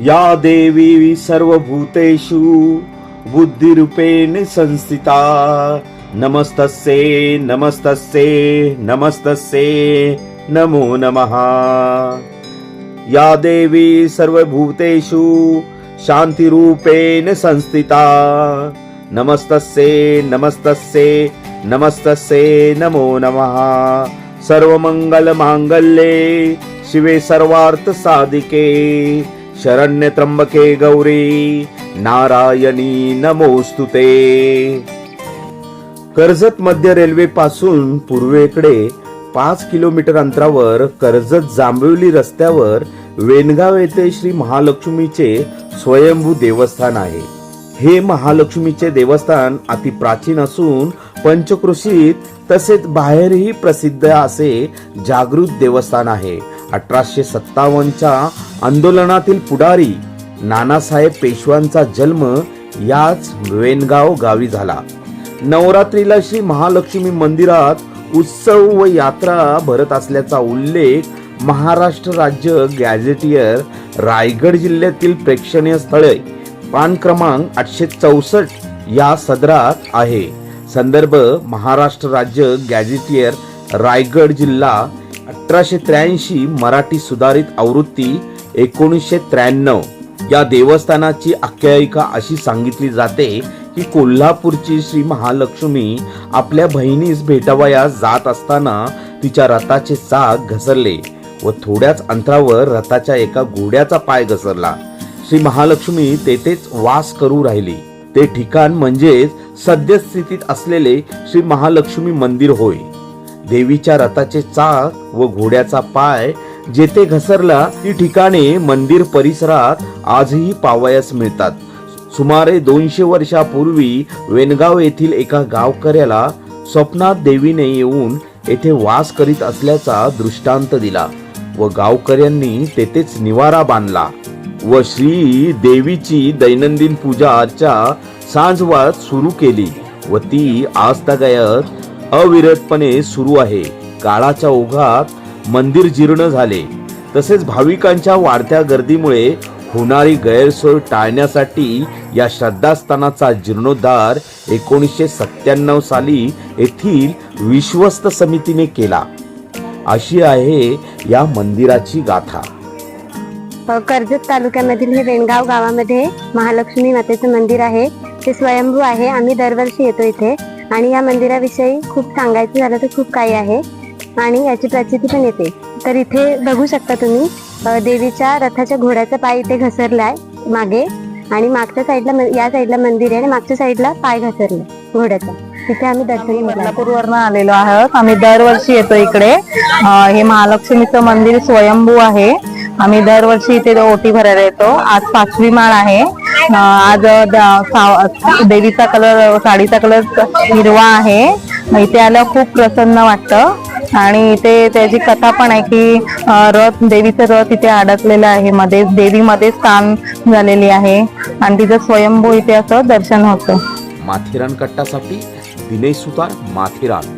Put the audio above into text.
या देवी सर्वभूतेषु बुद्धिरूपेण संस्थिता। नमस्तस्ये नमस्तस्ये नमस्तस्ये नमो नमः। या देवी सर्वभूतेषु शान्तिरूपेण संस्थिता। नमस्तस्ये नमस्तस्ये नमस्तस्ये नमो नमः। सर्वमङ्गलमाङ्गल्ये शिवे सर्वार्थसाधिके। शरण्यत्र्यंबके गौरी नारायणी नमोस्तुते कर्जत मध्य रेल्वे पासून पूर्वेकडे पाच किलोमीटर अंतरावर कर्जत जांभवली रस्त्यावर वेनगाव येथे श्री महालक्ष्मीचे स्वयंभू देवस्थान आहे. हे महालक्ष्मीचे देवस्थान अति प्राचीन असून पंचकृषीत तसेच बाहेरही प्रसिद्ध असे जागृत देवस्थान आहे. अठराशे सत्तावन्नच्या आंदोलनातील पुढारी नानासाहेब पेशव्यांचा जन्म याच वेनगाव गावी झाला. नवरात्रीला श्री महालक्ष्मी मंदिरात उत्सव व यात्रा भरत असल्याचा उल्लेख महाराष्ट्र राज्य गॅझेटियर रायगड जिल्ह्यातील प्रेक्षणीय स्थळे पान क्रमांक आठशे चौसष्ट या सदरात आहे. संदर्भ महाराष्ट्र राज्य गॅझेटियर रायगड जिल्हा अठराशे त्र्याऐंशी मराठी सुधारित आवृत्ती एकोणीसशे त्र्याण्णव. या देवस्थानाची आख्यायिका अशी सांगितली जाते की कोल्हापूरची श्री महालक्ष्मी आपल्या बहिणीस भेटावयास जात असताना तिच्या रथाचे चाक घसरले व थोड्याच अंतरावर रथाच्या एका घोड्याचा पाय घसरला. श्री महालक्ष्मी तेथेच वास करू राहिली. ते ठिकाण म्हणजेच सद्यस्थितीत असलेले श्री महालक्ष्मी मंदिर होय. देवीच्या रथाचे चाक व घोड्याचा पाय जेथे घसरला ती ठिकाणे मंदिर परिसरात आजही पावयास मिळतात. सुमारे दोनशे वर्षापूर्वी वेनगाव येथील एका गावकऱ्याला स्वप्नात देवीने येऊन येथे वास करीत असल्याचा दृष्टांत दिला व गावकऱ्यांनी तेथेच निवारा बांधला व श्री देवीची दैनंदिन पूजा अर्चा सांजवात सुरू केली व ती आजतागायत अविरतपणे सुरू आहे. काळाच्या ओघात मंदिर जीर्ण झाले. तसेच भाविकांच्या वाढत्या गर्दीमुळे होणारी गैरसोय टाळण्यासाठी या श्रद्धास्थानाचा जीर्णोद्धार एकोणीसशे सत्त्याण्णव साली येथील विश्वस्त समितीने केला. अशी आहे या मंदिराची गाथा. कर्जत तालुक्यामधील हे रेणगाव गावामध्ये महालक्ष्मी मातेचं मंदिर आहे. ते स्वयंभू आहे. आम्ही दरवर्षी येतो इथे. आणि या मंदिराविषयी खूप सांगायचं झालं तर खूप काही आहे. आणि याची प्रचिती पण येते. तर इथे बघू शकता तुम्ही देवीच्या रथाच्या घोड्याचा पाय इथे घसरलाय मागे आणि मागच्या साईडला या साईडला मंदिर आहे आणि मागच्या साईडला पाय घसरले घोड्याचा. तिथे आम्ही दर्शन बदलापूरवरनं आलेलो आहोत. आम्ही दरवर्षी येतो इकडे. हे महालक्ष्मीचं मंदिर स्वयंभू आहे. आम्ही दरवर्षी इथे ओटी भरायला येतो. आज पाचवी माळ आहे. आज सा- देवीचा कलर साडीचा कलर हिरवा आहे. इथे आल्यावर खूप प्रसन्न वाटतं. आणि इथे त्याची कथा पण आहे की रथ देवीचं रथ इथे अडकलेलं आहे. मध्ये देवी मध्ये स्थान झालेली आहे. आणि तिचं स्वयंभू इथे असं दर्शन होतं. माथेरान कट्टासाठी दिनेश सुतार माथेरान.